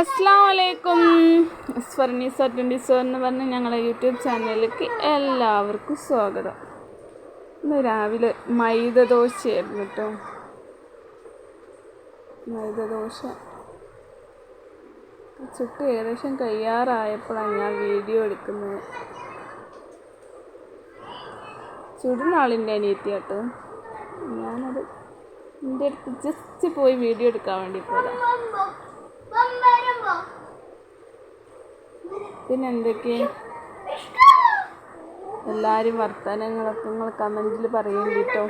അസ്സാം സ്വർണീസ twenty four എന്ന് പറഞ്ഞ് ഞങ്ങളുടെ യൂട്യൂബ് ചാനലിലേക്ക് എല്ലാവർക്കും സ്വാഗതം. ഇന്ന് രാവിലെ മൈദ ദോശയായിരുന്നു കേട്ടോ. മൈദ ദോശ. ചുട്ട് ഏകദേശം കഴിയാറായപ്പോഴാണ് ഞാൻ വീഡിയോ എടുക്കുന്നത്. ചുടുന്നാളിന്റെ അനിയത്തി കേട്ടോ. ഞാനത് എന്റെ അടുത്ത് ജസ്റ്റ് പോയി വീഡിയോ എടുക്കാൻ വേണ്ടി പോയതാണ് പിന്നെ എല്ലാവരും വർത്തമാനങ്ങളൊക്കെ നിങ്ങൾ കമന്റിൽ പറയും കേട്ടോ.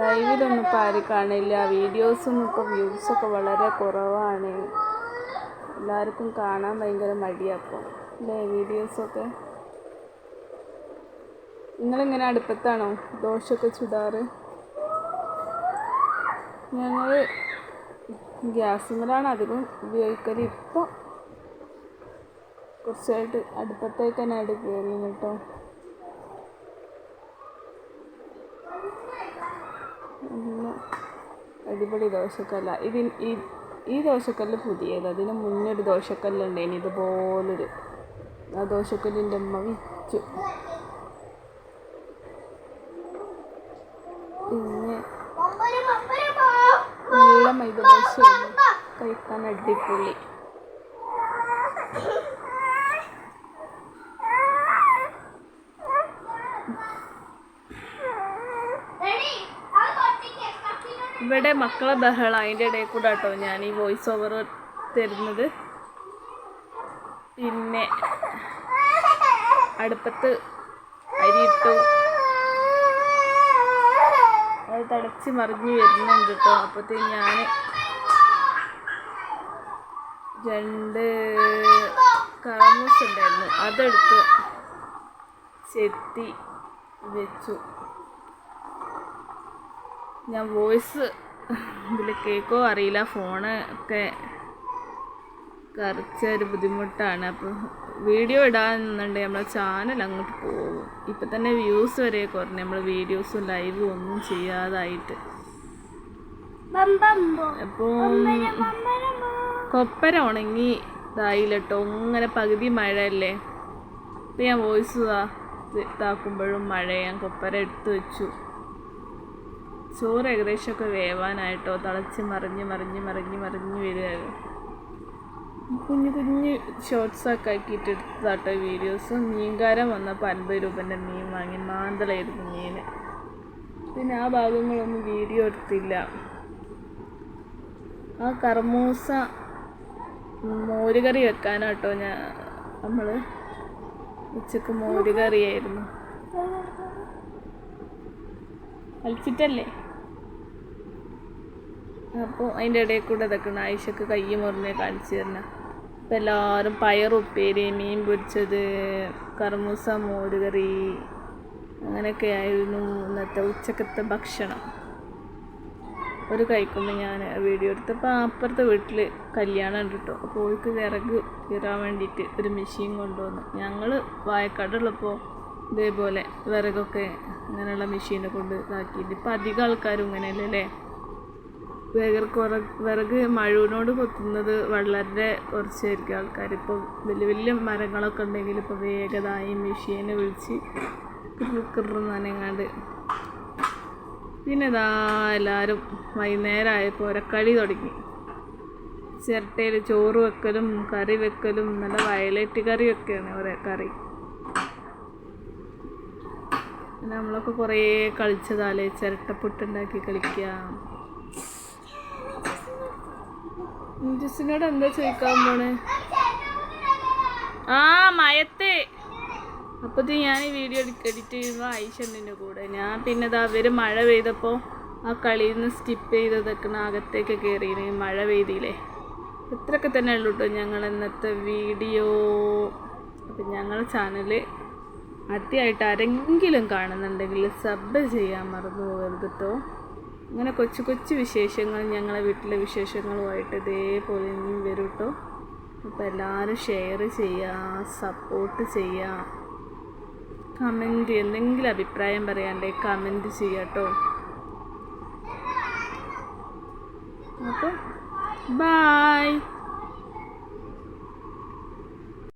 ലൈവിലൊന്നും ഇപ്പോൾ ആരും കാണില്ല. വീഡിയോസൊന്നും ഇപ്പോൾ വ്യൂസൊക്കെ വളരെ കുറവാണ്. എല്ലാവർക്കും കാണാൻ ഭയങ്കര മടിയാക്കും അല്ലേ വീഡിയോസൊക്കെ? നിങ്ങളിങ്ങനെ അടുപ്പത്താണോ? ദോശയൊക്കെ ചുടാറ്? ഞങ്ങൾ ഗ്യാസുമലാണ് അധികം ഉപയോഗിക്കൽ ഇപ്പോൾ കുറച്ചായിട്ട് അടുപ്പത്തേക്ക് തന്നെ ആയിട്ട് കയറി കേട്ടോ അടിപൊളി ദോശക്കല്ല. ഇതിന് ഈ ദോശക്കല്ല് പുതിയത്. അതിന് മുന്നേ ഒരു ഇതുപോലൊരു ആ ദോശക്കല്ലിന്റെ അമ്മ വിറ്റു പിന്നെ നല്ല മൈദ ദോശയായിരുന്നു കഴിക്കാൻ അടിപൊളി. ഇവിടെ മക്കളെ ബഹളം. അതിന്റെ ഇടയിൽ കൂടെ കേട്ടോ ഞാൻ ഈ വോയിസ് ഓവർ തരുന്നത്. പിന്നെ അടുപ്പത്ത് അരിയിട്ടു അത് തടച്ച് മറിഞ്ഞ് വരുന്നുണ്ട് കേട്ടോ അപ്പോഴത്തേക്ക് ഞാൻ രണ്ട് കറമൂസ് ഉണ്ടായിരുന്നു അതെടുത്ത് ചെത്തി വെച്ചു. ഞാൻ വോയിസ് ഇതിൽ കേൾക്കോ അറിയില്ല. ഫോണ് ഒക്കെ കറച്ച ഒരു ബുദ്ധിമുട്ടാണ്. അപ്പോൾ വീഡിയോ ഇടാന്നുണ്ടെങ്കിൽ നമ്മളെ ചാനൽ അങ്ങോട്ട് പോകും ഇപ്പം തന്നെ വ്യൂസ് വരെ കുറഞ്ഞു. നമ്മൾ വീഡിയോസും ലൈവും ഒന്നും ചെയ്യാതായിട്ട്. അപ്പോൾ കൊപ്പര ഉണങ്ങി ഇതായില്ലട്ടോ. ഇങ്ങനെ പകുതി മഴയല്ലേ? ഇപ്പം ഞാൻ വോയിസ് ഇതാക്കുമ്പോഴും മഴ ഞാൻ കൊപ്പര എടുത്തു വെച്ചു. ചോറ് ഏകദേശമൊക്കെ വേവാനായിട്ടോ? തിളച്ച് മറിഞ്ഞ് മറിഞ്ഞ് മറിഞ്ഞ് മറിഞ്ഞ് വരികയായിരുന്നു കുഞ്ഞു കുഞ്ഞു ഷോർട്സൊക്കെ ആക്കിയിട്ട് എടുത്തതാട്ടോ വീഡിയോസ് മീൻകാരൻ വന്നപ്പോൾ അൻപത് രൂപന്റെ മീൻ വാങ്ങി. മാന്തളായിരുന്നു മീൻ പിന്നെ ആ ഭാഗങ്ങളൊന്നും വീഡിയോ എടുത്തില്ല. ആ കർമൂസ മോരുകറി വെക്കാനാട്ടോ ഞാൻ നമ്മൾ ഉച്ചയ്ക്ക് മോരുകറിയായിരുന്നു. കളിച്ചിട്ടല്ലേ അപ്പോൾ അതിന്റെ ഇടയിൽ കൂടെ ഇതൊക്കെ ആയിഷക്ക് കൈ മുറിഞ്ഞ് കാണിച്ചു തരണം. അപ്പോൾ എല്ലാവരും പയറുപ്പേരി മീൻ പൊരിച്ചത് കർമൂസ മോരുകറി അങ്ങനെയൊക്കെ ആയിരുന്നു ഇന്നത്തെ ഉച്ചക്കത്തെ ഭക്ഷണം. ഒരു കഴിക്കുമ്പോൾ ഞാൻ വീഡിയോ എടുത്തപ്പോൾ അപ്പുറത്തെ വീട്ടിൽ കല്യാണം ഉണ്ട് കേട്ടോ അപ്പോൾ ഓൾക്ക് വിറക് കീറാൻ വേണ്ടിയിട്ട് ഒരു മെഷീൻ കൊണ്ടുവന്നു. ഞങ്ങൾ വായക്കാടുള്ളപ്പോൾ ഇതേപോലെ വിറകൊക്കെ അങ്ങനെയുള്ള മെഷീനെ കൊണ്ട് ഇതാക്കിയിട്ട് ഇപ്പം അധികം ആൾക്കാരും ഇങ്ങനെയല്ലേ? വിറക് കുറ വിറക് മഴവിനോട് കൊത്തുന്നത് വളരെ കുറച്ചായിരിക്കും ആൾക്കാർ ഇപ്പോൾ വലിയ വലിയ മരങ്ങളൊക്കെ ഉണ്ടെങ്കിൽ ഇപ്പോൾ വേഗതായി മെഷീനെ വിളിച്ച് കിറുന്നനങ്ങാണ്ട് പിന്നെ ഇതാ എല്ലാവരും വൈകുന്നേരമായപ്പോൾ ഒരക്കളി തുടങ്ങി. ചിരട്ടയിൽ ചോറ് വെക്കലും കറി വെക്കലും നല്ല വയലറ്റ് കറിയൊക്കെയാണ് ഒരേ കറി. നമ്മളൊക്കെ കുറേ കളിച്ചതാലേ ചിരട്ടപ്പുട്ടുണ്ടാക്കി കളിക്കാം. ഇഞ്ചസിനോട് എന്താ ചോദിക്കാൻ പോണേ? ആ മയത്ത്. അപ്പത്തി ഞാൻ ഈ വീഡിയോ എഡിറ്റ് ചെയ്യുമ്പോൾ ഐഷന്റെ കൂടെ. ഞാൻ പിന്നെ ഇതാ അവർ മഴ പെയ്തപ്പോൾ ആ കളിയിൽ നിന്ന് സ്കിപ്പ് ചെയ്തതൊക്കെ അകത്തേക്ക് കയറി മഴ പെയ്തില്ലേ? ഇത്രയൊക്കെ തന്നെ ഉള്ളൂ കേട്ടോ ഞങ്ങൾ ഇന്നത്തെ വീഡിയോ അപ്പം ഞങ്ങളുടെ ചാനൽ ആദ്യമായിട്ട് ആരെങ്കിലും കാണുന്നുണ്ടെങ്കിൽ സബ് ചെയ്യാൻ മറന്നു പോകരുത് കേട്ടോ അങ്ങനെ കൊച്ചു കൊച്ചു വിശേഷങ്ങൾ ഞങ്ങളെ വീട്ടിലെ വിശേഷങ്ങളുമായിട്ട് ഇതേപോലെ ഇനിയും വരും കേട്ടോ അപ്പോൾ എല്ലാവരും ഷെയർ ചെയ്യുക സപ്പോർട്ട് ചെയ്യുക കമന്റ് എന്തെങ്കിലും അഭിപ്രായം പറയാണ്ടേ കമന്റ് ചെയ്യുക കേട്ടോ അപ്പോൾ ബായ്